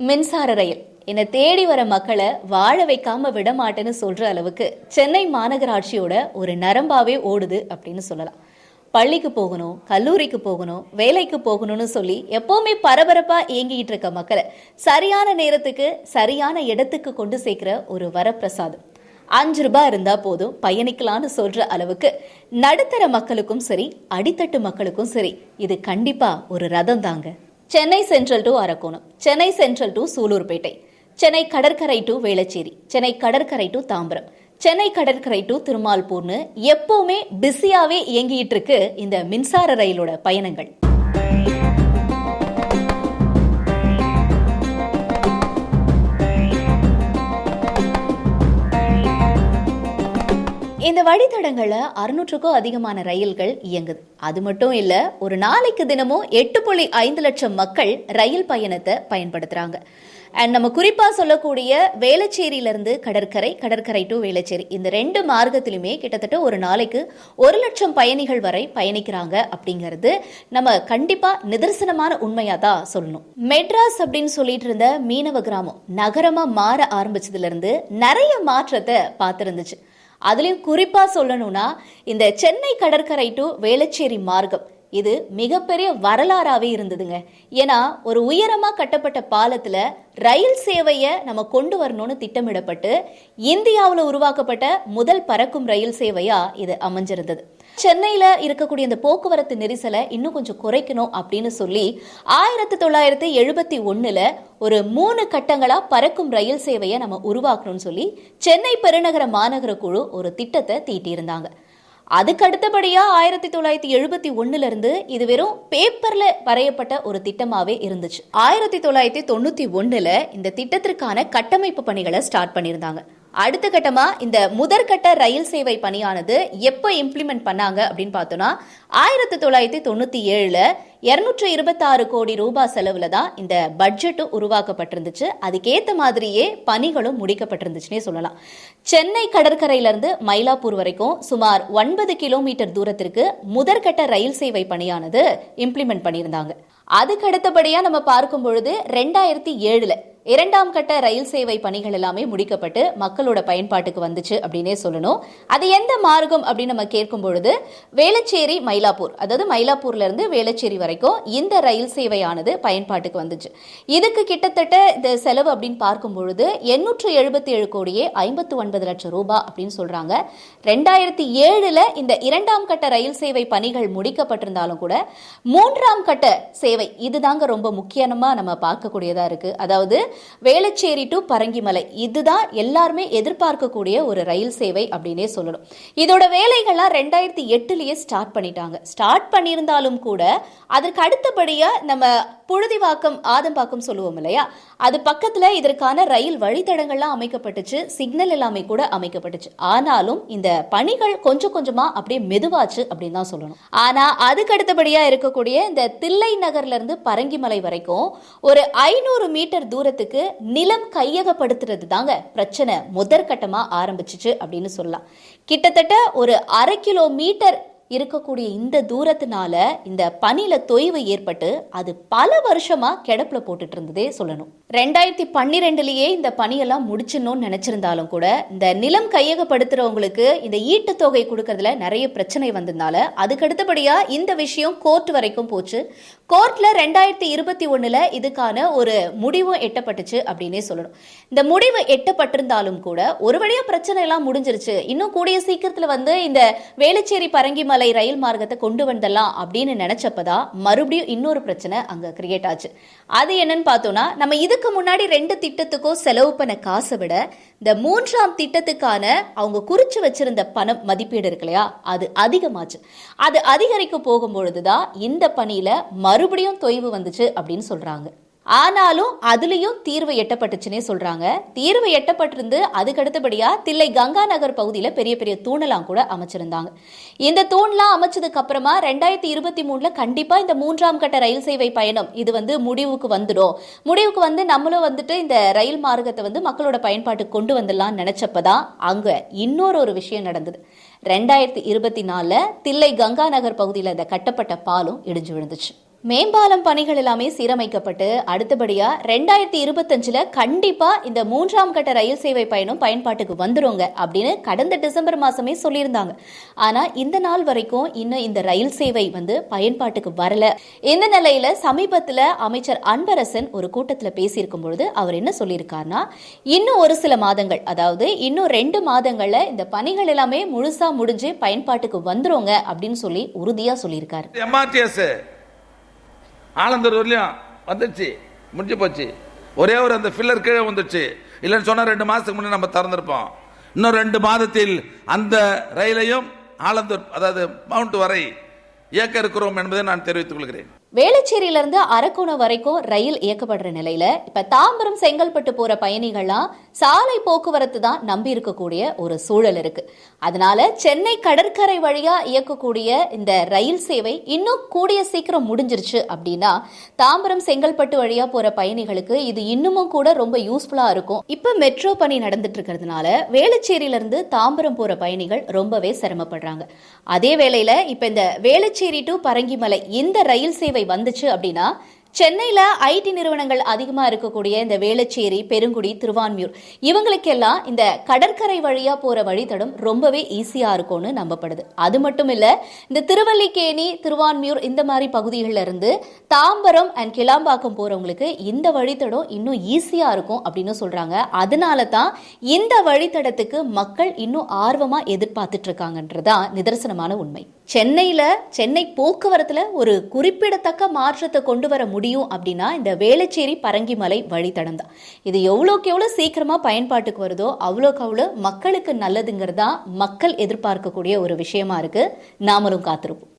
மின்சார ரயில். என்னை தேடி வர மக்களை வாழ வைக்காம விட மாட்டேன்னு சொல்ற அளவுக்கு சென்னை மாநகராட்சியோட ஒரு நரம்பாவே ஓடுது அப்படின்னு சொல்லலாம். பள்ளிக்கு போகணும் கல்லூரிக்கு போகணும் வேலைக்கு போகணும்னு சொல்லி எப்பவுமே பரபரப்பா இயங்கிட்டு இருக்க மக்களை சரியான நேரத்துக்கு சரியான இடத்துக்கு கொண்டு சேர்க்கிற ஒரு வரப்பிரசாதம். அஞ்சு ரூபாய் இருந்தா போதும் பயணிக்கலாம்னு சொல்ற அளவுக்கு நடுத்தர மக்களுக்கும் சரி அடித்தட்டு மக்களுக்கும் சரி இது கண்டிப்பா ஒரு ரதம் தாங்க. Chennai central to Arakkonam Chennai central to Sullurpeta Chennai கடற்கரை டு வேளச்சேரி சென்னை கடற்கரை டு தாம்பரம் சென்னை கடற்கரை டு திருமால்பூர்னு எப்பவுமே பிஸியாவே இயங்கிட்டு இருக்கு இந்த மின்சார ரயிலோட பயணங்கள். இந்த வழித்தடங்களில் அறுநூற்றுக்கும் அதிகமான ரயில்கள் இயங்குது. அது மட்டும் இல்ல ஒரு நாளைக்கு தினமும் எட்டு புள்ளி ஐந்து லட்சம் மக்கள் ரயில் பயணத்தை பயன்படுத்துறாங்க. அண்ட் நம்ம குறிப்பா சொல்லக்கூடிய வேளச்சேரியிலிருந்து கடற்கரை கடற்கரை டு வேளச்சேரி. இந்த ரெண்டு மார்க்கத்திலுமே கிட்டத்தட்ட ஒரு நாளைக்கு ஒரு லட்சம் பயணிகள் வரை பயணிக்கிறாங்க அப்படிங்கிறது நம்ம கண்டிப்பா நிதர்சனமான உண்மையா தான் சொல்லணும். மெட்ராஸ் அப்படின்னு சொல்லிட்டு இருந்த மீனவ கிராமம் நகரமா மாற ஆரம்பிச்சதுல இருந்து நிறைய மாற்றத்தை பார்த்திருந்துச்சு. அதுலேயும் குறிப்பாக சொல்லணும்னா இந்த சென்னை கடற்கரை டு வேளச்சேரி மார்க்கம். இது மிகப்பெரிய வரலாறாகவே இருந்ததுங்க. ஏன்னா ஒரு உயரமாக கட்டப்பட்ட பாலத்தில் ரயில் சேவையை நம்ம கொண்டு வரணும்னு திட்டமிடப்பட்டு இந்தியாவில் உருவாக்கப்பட்ட முதல் பறக்கும் ரயில் சேவையா இது அமைஞ்சிருந்தது. சென்னையில் இருக்கக்கூடிய இந்த போக்குவரத்து நெரிசலை இன்னும் கொஞ்சம் குறைக்கணும் அப்படின்னு சொல்லி ஆயிரத்தி தொள்ளாயிரத்தி எழுபத்தி ஒன்றில் ஒரு மூணு கட்டங்களா பறக்கும் ரயில் சேவையை நம்ம உருவாக்கணும்னு சொல்லி சென்னை பெருநகர மாநகர குழு ஒரு திட்டத்தை தீட்டியிருந்தாங்க. அதுக்கு அடுத்தபடியாக ஆயிரத்தி தொள்ளாயிரத்தி எழுபத்தி ஒண்ணுல இருந்து இது வெறும் பேப்பர்ல வரையப்பட்ட ஒரு திட்டமாகவே இருந்துச்சு. ஆயிரத்தி தொள்ளாயிரத்தி தொண்ணூத்தி ஒன்றில் இந்த திட்டத்திற்கான கட்டமைப்பு பணிகளை ஸ்டார்ட் பண்ணியிருந்தாங்க. அடுத்த கட்டமா இந்த முதற்கட்ட ரயில் சேவை பணியானது எப்போ இம்ப்ளிமெண்ட் பண்ணாங்க அப்படின்னு பார்த்தோம்னா ஆயிரத்தி தொள்ளாயிரத்தி தொண்ணூத்தி ஏழுல இருநூற்றி இருபத்தாறு கோடி ரூபாய் செலவுல தான் இந்த பட்ஜெட்டும் உருவாக்கப்பட்டிருந்துச்சு. அதுக்கேத்த மாதிரியே பணிகளும் முடிக்கப்பட்டிருந்துச்சுன்னே சொல்லலாம். சென்னை கடற்கரையிலிருந்து மயிலாப்பூர் வரைக்கும் சுமார் ஒன்பது கிலோமீட்டர் தூரத்திற்கு முதற்கட்ட ரயில் சேவை பணியானது இம்ப்ளிமெண்ட் பண்ணியிருந்தாங்க. அதுக்கு அடுத்தபடியா நம்ம பார்க்கும் பொழுது ரெண்டாயிரத்தி ஏழுல இரண்டாம் கட்ட ரயில் சேவை பணிகள் எல்லாமே முடிக்கப்பட்டு மக்களோட பயன்பாட்டுக்கு வந்துச்சு அப்படின்னே சொல்லணும். அது எந்த மார்க்கம் அப்படின்னு நம்ம கேட்கும் பொழுது வேளச்சேரி மயிலாப்பூர். அதாவது மயிலாப்பூர்ல இருந்து வேளச்சேரி வரைக்கும் இந்த ரயில் சேவையானது பயன்பாட்டுக்கு வந்துச்சு. இதுக்கு கிட்டத்தட்ட இந்த செலவு அப்படின்னு பார்க்கும் பொழுது எண்ணூற்று எழுபத்தி ஏழு கோடியே ஐம்பத்து ஒன்பது லட்சம் ரூபாய் அப்படின்னு சொல்றாங்க. ரெண்டாயிரத்தி ஏழுல இந்த இரண்டாம் கட்ட ரயில் சேவை பணிகள் முடிக்கப்பட்டிருந்தாலும் கூட மூன்றாம் கட்ட சேவை இதுதாங்க ரொம்ப முக்கியமா நம்ம பார்க்கக்கூடியதா இருக்கு. அதாவது வேளச்சேரி டு பரங்கிமலை. இதுதான் எல்லாருமே எதிர்பார்க்கக்கூடிய ஒரு ரயில் சேவை அப்படின்னே சொல்லணும். இதோட வேலைகள்லாம் ரெண்டாயிரத்தி எட்டுலயே ஸ்டார்ட் பண்ணிட்டாங்க. ஸ்டார்ட் பண்ணியிருந்தாலும் கூட அதற்கு அடுத்தபடியா நம்ம புழுதிவாக்கம் ஆதம்பாக்கம் சொல்லுவோம் இல்லையா? அது பக்கத்துல இதற்கான ரயில் வழித்தடங்கள்லாம் அமைக்கப்பட்டுச்சு. சிக்னல் எல்லாமே கூட அமைக்கப்பட்டுச்சு. ஆனாலும் இந்த பணிகள் கொஞ்சம் கொஞ்சமா அப்படியே மெதுவாச்சு அப்படின்னு தான் சொல்லணும். ஆனா அதுக்கு அடுத்தபடியா இருக்கக்கூடிய இந்த தில்லை நகர்ல இருந்து பரங்கிமலை வரைக்கும் ஒரு ஐநூறு மீட்டர் தூரத்துக்கு நிலம் கையகப்படுத்துறது தாங்க பிரச்சனை முதற்கட்டமா ஆரம்பிச்சிச்சு அப்படின்னு சொல்லலாம். கிட்டத்தட்ட ஒரு அரை கிலோமீட்டர் இருக்கக்கூடிய இந்த தூரத்தினால இந்த பனில தொய்வு ஏற்பட்டு அது பல வருஷமா கிடப்புல போட்டுட்டு இருந்ததே சொல்லணும். ரெண்டாயிரத்தி பன்னிரெண்டுலேயே இந்த பணியெல்லாம் முடிச்சிடணும்னு நினைச்சிருந்தாலும் கூட இந்த நிலம் கையகப்படுத்துறவங்களுக்கு இந்த ஈட்டு தொகை கொடுக்கறதுல நிறைய பிரச்சனை வந்ததுனால அதுக்கடுத்தபடியா இந்த விஷயம் கோர்ட் வரைக்கும் போச்சு. கோர்ட்ல ரெண்டாயிரத்தி இருபத்தி ஒண்ணுல இதுக்கான ஒரு முடிவும் எட்டப்பட்டுச்சு அப்படின்னே சொல்லணும். இந்த முடிவு எட்டப்பட்டிருந்தாலும் கூட ஒரு வழியா பிரச்சனை எல்லாம் முடிஞ்சிருச்சு. இன்னும் கூடிய சீக்கிரத்துல வந்து இந்த வேளச்சேரி பரங்கிமலை ரயில் மார்க்கத்தை கொண்டு வந்துடலாம் அப்படின்னு நினைச்சப்பதான் மறுபடியும் இன்னொரு பிரச்சனை அங்க கிரியேட் ஆச்சு. அது என்னன்னு பார்த்தோம்னா நம்ம இது இதுக்கு முன்னாடி ரெண்டு திட்டத்துக்கும் செலவு பண்ண காசை விட இந்த மூன்றாம் திட்டத்துக்கான அவங்க குறிச்சு வச்சிருந்த பணம் மதிப்பீடு இருக்கு இல்லையா? அது அதிகமாச்சு. அது அதிகரிக்க போகும்பொழுதுதான் இந்த பணியில மறுபடியும் தொய்வு வந்துச்சு அப்படின்னு சொல்றாங்க. ஆனாலும் அதுலேயும் தீர்வு எட்டப்பட்டுச்சுன்னே சொல்கிறாங்க தீர்வு எட்டப்பட்டிருந்து அதுக்கடுத்தபடியாக தில்லை கங்கா நகர் பகுதியில் பெரிய பெரிய தூணெல்லாம் கூட அமைச்சிருந்தாங்க. இந்த தூண்லாம் அமைச்சதுக்கு அப்புறமா ரெண்டாயிரத்தி இருபத்தி மூணில் கண்டிப்பாக இந்த மூன்றாம் கட்ட ரயில் சேவை பயணம் இது வந்து முடிவுக்கு வந்துடும். முடிவுக்கு வந்து நம்மளும் வந்துட்டு இந்த ரயில் மார்க்கத்தை வந்து மக்களோட பயன்பாட்டுக்கு கொண்டு வந்துடலாம்னு நினைச்சப்பதான் அங்கே இன்னொரு ஒரு விஷயம் நடந்தது. ரெண்டாயிரத்தி இருபத்தி நாலில் தில்லை கங்கா நகர் பகுதியில் இந்த கட்டப்பட்ட பாலம் இடிஞ்சு விழுந்துச்சு. மேம்பாலம் பணிகள் எல்லாமே சீரமைக்கப்பட்டு அடுத்தபடியா ரெண்டாயிரத்தி இருபத்தஞ்சுல கண்டிப்பா இந்த மூன்றாம் கட்ட ரயில் சேவை பயணம் பயன்பாட்டுக்கு வந்துருங்க அப்படின்னு கடந்த டிசம்பர் மாசமே சொல்லியிருந்தாங்க. ஆனா இந்த நாள் வரைக்கும் இன்னும் இந்த ரயில் சேவை வந்து பயன்பாட்டுக்கு வரல. இந்த நிலையில சமீபத்துல அமைச்சர் அன்பரசன் ஒரு கூட்டத்துல பேசியிருக்கும் பொழுது அவர் என்ன சொல்லியிருக்காருன்னா இன்னும் ஒரு சில மாதங்கள் அதாவது இன்னும் ரெண்டு மாதங்கள்ல இந்த பணிகள் எல்லாமே முழுசா முடிஞ்சு பயன்பாட்டுக்கு வந்துருங்க அப்படின்னு சொல்லி உறுதியா சொல்லியிருக்காரு. ஆலந்தூர் வரலையும் வந்துடுச்சு முடிஞ்சு போச்சு. ஒரே ஒரு அந்த ஃபில்லர் கீழே வந்துடுச்சு இல்லைன்னு சொன்னா ரெண்டு மாசத்துக்கு முன்னே நம்ம திறந்திருப்போம். இன்னும் ரெண்டு மாதத்தில் அந்த ரயிலையும் ஆலந்தூர் அதாவது மவுண்ட் வரை இயக்க இருக்கிறோம் என்பதை நான் தெரிவித்துக் கொள்கிறேன். வேளச்சேரியிலேருந்து அரக்கோணம் வரைக்கும் ரயில் இயக்கப்படுற நிலையில இப்ப தாம்பரம் செங்கல்பட்டு போற பயணிகள்லாம் சாலை போக்குவரத்து தான் நம்பி இருக்கக்கூடிய ஒரு சூழல் இருக்கு. அதனால சென்னை கடற்கரை வழியா இயக்கக்கூடிய இந்த ரயில் சேவை இன்னும் கூடிய சீக்கிரம் முடிஞ்சிருச்சு அப்படின்னா தாம்பரம் செங்கல்பட்டு வழியா போற பயணிகளுக்கு இது இன்னமும் கூட ரொம்ப யூஸ்ஃபுல்லா இருக்கும். இப்ப மெட்ரோ பணி நடந்துட்டு இருக்கிறதுனால வேளச்சேரியிலிருந்து தாம்பரம் போற பயணிகள் ரொம்பவே சிரமப்படுறாங்க. அதே வேளையில இப்ப இந்த வேளச்சேரி டு பரங்கிமலை இந்த ரயில் சேவை வந்துச்சு அப்படின்னா சென்னையில் ஐடி நிறுவனங்கள் அதிகமாக இருக்கக்கூடிய இந்த வேளச்சேரி பெருங்குடி திருவான்மியூர் இவங்களுக்கெல்லாம் இந்த கடற்கரை வழியாக போகிற வழித்தடம் ரொம்பவே ஈஸியாக இருக்கும்னு நம்பப்படுது. அது மட்டும் இல்லை இந்த திருவல்லிக்கேணி திருவான்மியூர் இந்த மாதிரி பகுதிகளில் இருந்து தாம்பரம் அண்ட் கிளாம்பாக்கம் போகிறவங்களுக்கு இந்த வழித்தடம் இன்னும் ஈஸியாக இருக்கும் அப்படின்னு சொல்கிறாங்க அதனால தான் இந்த வழித்தடத்துக்கு மக்கள் இன்னும் ஆர்வமாக எதிர்பார்த்துட்டு இருக்காங்கன்றதான் நிதர்சனமான உண்மை. சென்னையில் சென்னை போக்குவரத்தில் ஒரு குறிப்பிடத்தக்க மாற்றத்தை கொண்டு வர முடியும் அப்படின்னா இந்த வேளச்சேரி பரங்கிமலை வழித்தடம் தான். இது எவ்வளோக்கு எவ்வளோ சீக்கிரமா பயன்பாட்டுக்கு வருதோ அவ்வளோக்கு அவ்வளோ மக்களுக்கு நல்லதுங்கிறது தான் மக்கள் எதிர்பார்க்கக்கூடிய ஒரு விஷயமா இருக்கு. நாமளும் காத்திருப்போம்.